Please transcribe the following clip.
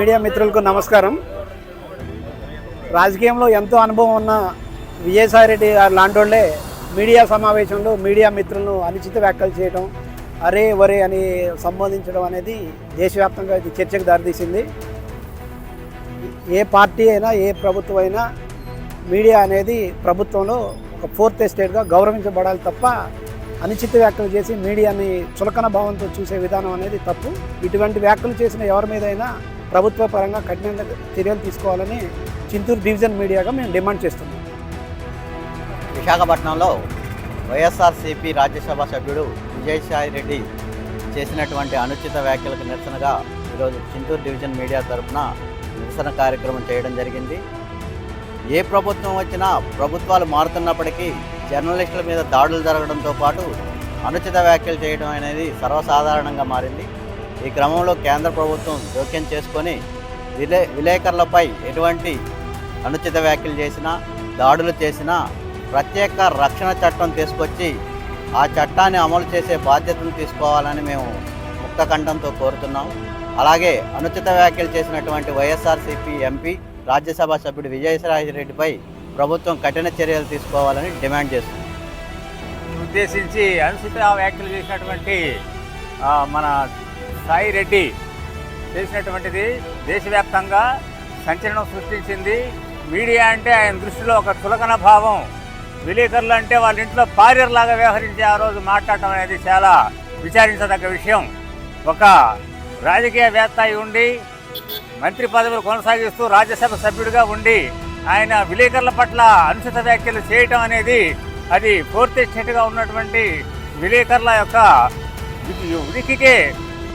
Media మిత్రులకు నమస్కారం. రాజకీయంలో ఎంతో అనుభవం ఉన్న విజయసాయిరెడ్డి గారు లాంటోళ్ళే మీడియా సమావేశంలో మీడియా మిత్రులను అనుచిత వ్యాఖ్యలు చేయడం అరే వరే అని సంబోధించడం అనేది దేశవ్యాప్తంగా ఇది చర్చకు దారితీసింది. ఏ పార్టీ అయినా ఏ ప్రభుత్వం అయినా మీడియా అనేది ప్రభుత్వంలో ఒక ఫోర్త్ ఎస్టేట్గా గౌరవించబడాలి తప్ప అనుచిత వ్యాఖ్యలు చేసి మీడియాని చులకన భావంతో చూసే విధానం అనేది తప్పు. ఇటువంటి వ్యాఖ్యలు చేసిన ఎవరి మీదైనా ప్రభుత్వ పరంగా కఠిన చర్యలు తీసుకోవాలని చింతూరు డివిజన్ మీడియాగా మేము డిమాండ్ చేస్తున్నాం. విశాఖపట్నంలో వైఎస్ఆర్సీపీ రాజ్యసభ సభ్యుడు విజయసాయి రెడ్డి చేసినటువంటి అనుచిత వ్యాఖ్యలకు నిరసనగా ఈరోజు చింతూరు డివిజన్ మీడియా తరఫున నిరసన కార్యక్రమం చేయడం జరిగింది. ఏ ప్రభుత్వం వచ్చినా ప్రభుత్వాలు మారుతున్నప్పటికీ జర్నలిస్టుల మీద దాడులు జరగడంతో పాటు అనుచిత వ్యాఖ్యలు చేయడం అనేది సర్వసాధారణంగా మారింది. ఈ క్రమంలో కేంద్ర ప్రభుత్వం జోక్యం చేసుకొని విలే విలేకరులపై ఎటువంటి అనుచిత వ్యాఖ్యలు చేసినా దాడులు చేసినా ప్రత్యేక రక్షణ చట్టం తీసుకొచ్చి ఆ చట్టాన్ని అమలు చేసే బాధ్యతను తీసుకోవాలని మేము ముక్తకంఠంతో కోరుతున్నాం. అలాగే అనుచిత వ్యాఖ్యలు చేసినటువంటి వైఎస్ఆర్సీపీ ఎంపీ రాజ్యసభ సభ్యుడు విజయసాయిరెడ్డిపై ప్రభుత్వం కఠిన చర్యలు తీసుకోవాలని డిమాండ్ చేస్తుంది ఉద్దేశించి అనుచిత వ్యాఖ్యలు చేసినటువంటి మన సాయి రెడ్డి చేసినటువంటిది దేశవ్యాప్తంగా సంచలనం సృష్టించింది. మీడియా అంటే ఆయన దృష్టిలో ఒక చులకన భావం. విలేకరులు అంటే వాళ్ళ ఇంట్లో పార్యర్లాగా వ్యవహరించి ఆ రోజు మాట్లాడటం అనేది చాలా విచారించదగ్గ విషయం. ఒక రాజకీయవేత్త అయి ఉండి మంత్రి పదవులు కొనసాగిస్తూ రాజ్యసభ సభ్యుడిగా ఉండి ఆయన విలేకరుల పట్ల అనుచిత వ్యాఖ్యలు చేయటం అనేది అది పూర్తి ఎస్టేట్గా ఉన్నటువంటి విలేకరుల యొక్క ఉనికికే